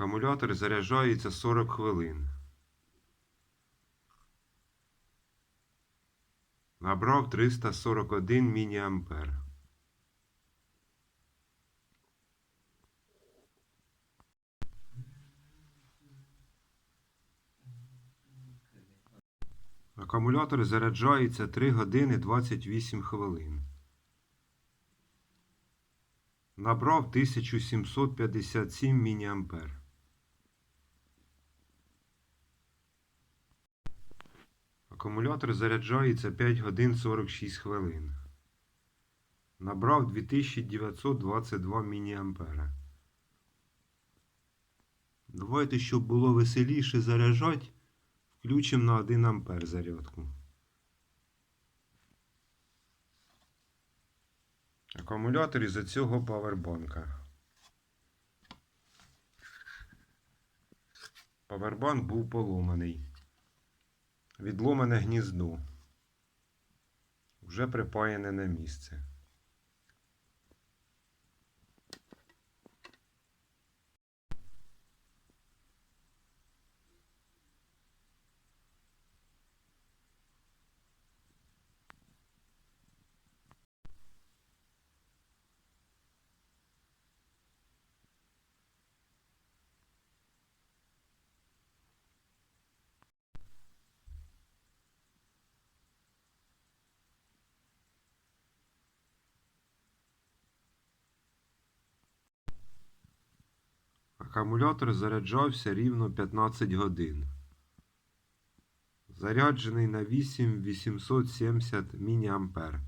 Акумулятор заряджається 40 хвилин. Набрав 341 мА. Акумулятор заряджається 3 години 28 хвилин. Набрав 1757 мА. Акумулятор заряджається 5 годин 46 хвилин. Набрав 2922 мА. Давайте, щоб було веселіше заряджати, включимо на 1 А зарядку. Акумулятор із цього павербанка. Павербанк був поломаний. Відломане гніздо. Вже припаяне на місце. Акумулятор заряджався рівно 15 годин. Заряджений на 8870 мА.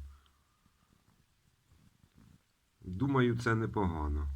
Думаю, це непогано.